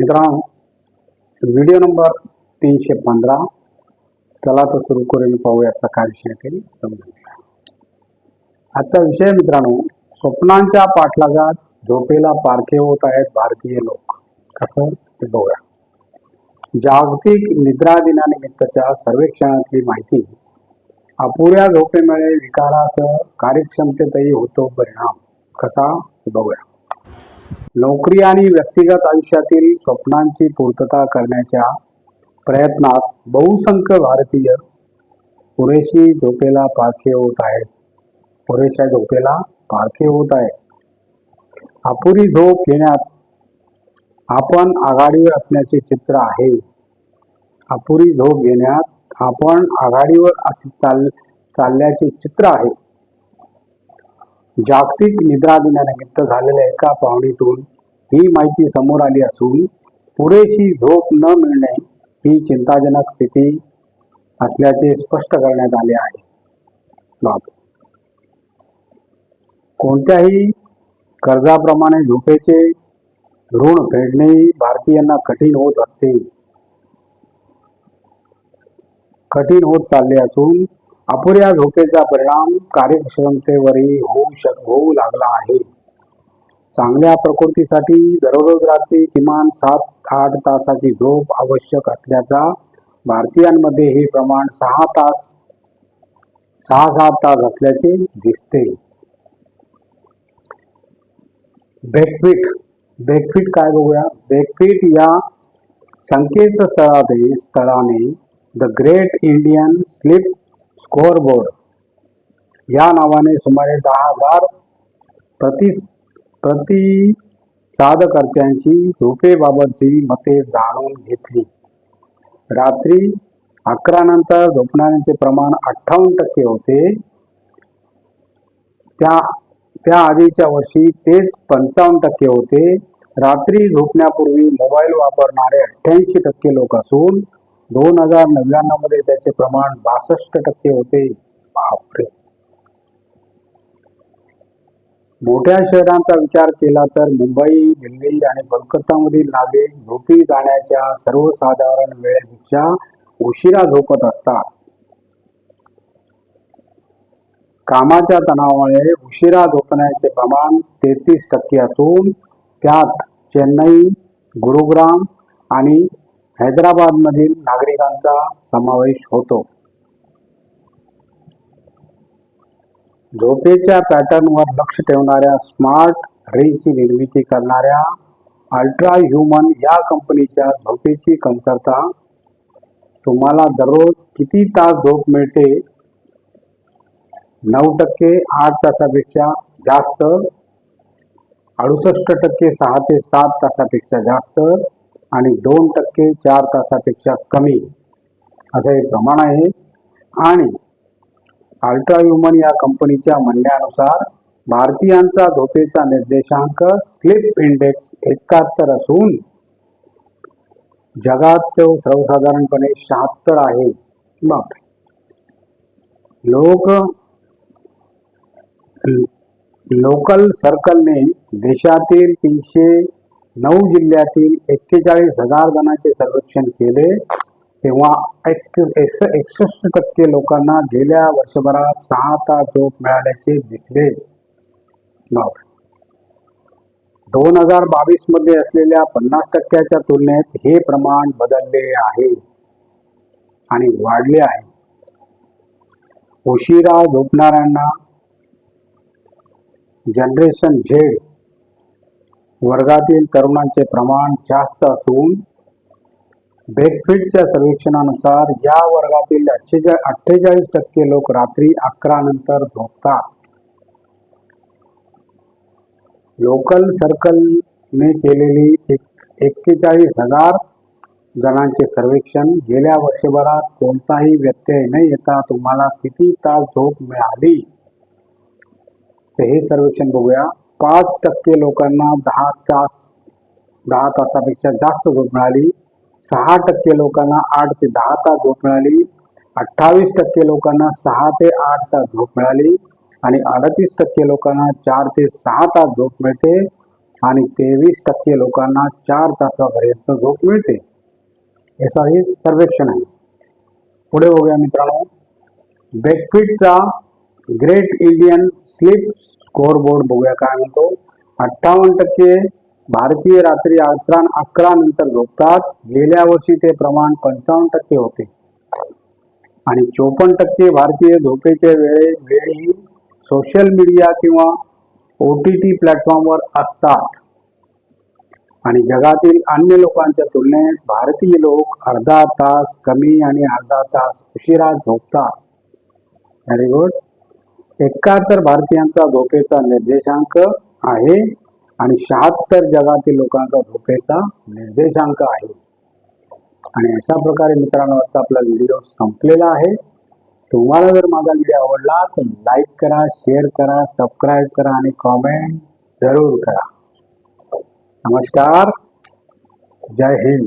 मित्रांनो video number तीनशे पंधरा. चला तर सुरू करून पाहूया याचा काय विषय आहे समजून आजचा विषय मित्रांनो स्वप्नांच्या पाठलागात झोपेला पारखे होत आहेत भारतीय लोक. कसं? ते बघूया. जागतिक निद्रा दिनानिमित्तच्या सर्वेक्षणातली माहिती अपुऱ्या झोपेमुळे विकारासह कार्यक्षमतेतही होतो परिणाम. कसा? ते बघूया. नोकरी आणि व्यक्तिगत आयुष्यातील स्वप्नांची पूर्तता करण्याच्या प्रयत्नात बहुसंख्य भारतीय पुरेशी झोपेला पारखे होत आहेत. पुरेशा झोपेला पारखे होत आहेत. अपुरी झोप घेण्यात आपण आघाडीवर असण्याचे चित्र आहे. अपुरी झोप घेण्यात आपण आघाडीवर चाल चालल्याचे चित्र आहे. जागतिक निद्रा दिनानिमित्त झालेल्या एका पाहुणीतून ही माहिती समोर आली असून पुरेशी झोप न मिळणे ही चिंताजनक स्थिती असल्याचे स्पष्ट करण्यात आले आहे. बाब. कोणत्याही कर्जाप्रमाणे झोपेचे ऋण फेडणे भारतीयांना कठीण होत असते. कठीण होत चालले असून अपुऱ्या झोपेचा परिणाम कार्यक्षमतेवरही होऊ शक होऊ लागला आहे. चांगल्या प्रकृतीसाठी दररोज रात्री किमान सात आठ तासाची झोप आवश्यक असल्याचा भारतीयांमध्ये हे प्रमाण सहा तास सहा सात तास असल्याचे दिसते. बेकफिट बेकफिट काय बघूया? बेकफिट या संकेतस्थळाने स्थळाने the great Indian sleep scoreboard या नावाने सुमारे दहा हजार प्रति प्रतिसादकर्त्यांची झोपेबाबतची मते जाणून घेतली. रात्री अकरा नंतर झोपणाऱ्यांचे प्रमाण अठ्ठावन्न टक्के होते. त्या त्या आधीच्या वर्षी तेच पंचावन्न टक्के होते. रात्री झोपण्यापूर्वी मोबाईल वापरणारे अठ्ठ्याऐंशी टक्के लोक असून दोन हजार नव्याण्णवमध्ये त्याचे प्रमाण बासष्ट टक्के होते. बापरे. मोठ्या शहरांचा विचार केला तर मुंबई दिल्ली आणि कोलकातामधील नागरिक झोपी जाण्याच्या सर्वसाधारण वेळेपेक्षा उशिरा झोपत असतात. कामाच्या तणावामुळे उशिरा झोपण्याचे प्रमाण तेहतीस टक्के असून त्यात चेन्नई गुरुग्राम आणि हैदराबादमधील नागरिकांचा समावेश होतो. झोपेच्या पॅटर्नवर लक्ष ठेवणाऱ्या स्मार्ट रिंगची निर्मिती करणाऱ्या अल्ट्रा ह्युमन या कंपनीच्या झोपेची कमतरता तुम्हाला दररोज किती तास झोप मिळते? नऊ टक्के आठ तासापेक्षा जास्त? अडुसष्ट टक्के सहा ते सात तासापेक्षा जास्त? आणि दोन टक्के चार तासापेक्षा कमी. असं हे प्रमाण आहे. आणि अल्ट्रा ह्युमन या कंपनीच्या म्हणण्यानुसार भारतीयांचा झोपेचा निर्देशांक स्लिप इंडेक्स एकाहत्तर असून जगात तो सर्वसाधारणपणे शहात्तर आहे. बाप लोक लोकल सर्कलने देशातील तीनशे नऊ जिल्ह्यातील एक्केचाळीस हजार जणांचे सर्वेक्षण केले तेव्हा एकसष्ट टक्के लोकांना गेल्या वर्षभरात सहा तास झोप मिळाल्याचे दिसले. दोन हजार बावीसमध्ये असलेल्या पन्नास टक्क्याच्या तुलनेत हे प्रमाण बदलले आहे आणि वाढले आहे. उशिरा झोपणाऱ्यांना जनरेशन झेड वर्गातील तरुणांचे प्रमाण जास्त असून बेकफिटच्या सर्वेक्षणानुसार या वर्गातील अठ्ठेचाळीस टक्के लोक रात्री अकरा नंतर झोपतात. लोकल सर्कलने केलेली एक्केचाळीस हजार जणांचे सर्वेक्षण. गेल्या वर्षभरात कोणताही व्यत्यय न येता तुम्हाला किती तास झोप मिळाली? हे सर्वेक्षण बघूया. पाच टक्के लोकांना दहा तास दहा तासापेक्षा जास्त झोप मिळाली. सहा टक्के लोकांना आठ ते दहा तास झोप मिळाली. अठ्ठावीस टक्के लोकांना सहा ते आठ तास झोप मिळाली. आणि अडतीस टक्के लोकांना चार ते सहा तास झोप मिळते. आणि तेवीस टक्के लोकांना चार तासापर्यंत झोप मिळते. याचा हे सर्वेक्षण आहे. पुढे बघूया मित्रांनो. बेकफिटचा great Indian sleep score board बघूया काय म्हणतो. अठ्ठावन्न टक्के भारतीय रात्री अकरा अकरा नंतर झोपतात. गेल्या वर्षी ते प्रमाण पंचावन्न टक्के होते. आणि चोपन्न टक्के भारतीय झोपेच्या वेळे वेळी सोशल मीडिया किंवा ओ टी टी प्लॅटफॉर्मवर असतात. आणि जगातील अन्य लोकांच्या तुलनेत भारतीय लोक अर्धा तास कमी आणि अर्धा तास उशिरा झोपतात. व्हेरी गुड एकाहत्तर भारतीयांचा झोपेचा निर्देशांक आहे आणि शहात्तर जगातील लोकांचा झोपेचा निर्देशांक आहे. आणि अशा प्रकारे मित्रांनो आता आपला व्हिडिओ संपलेला आहे. तुम्हाला जर माझा व्हिडिओ आवडला तर लाईक करा शेअर करा सबस्क्राईब करा आणि कॉमेंट जरूर करा. नमस्कार. जय हिंद.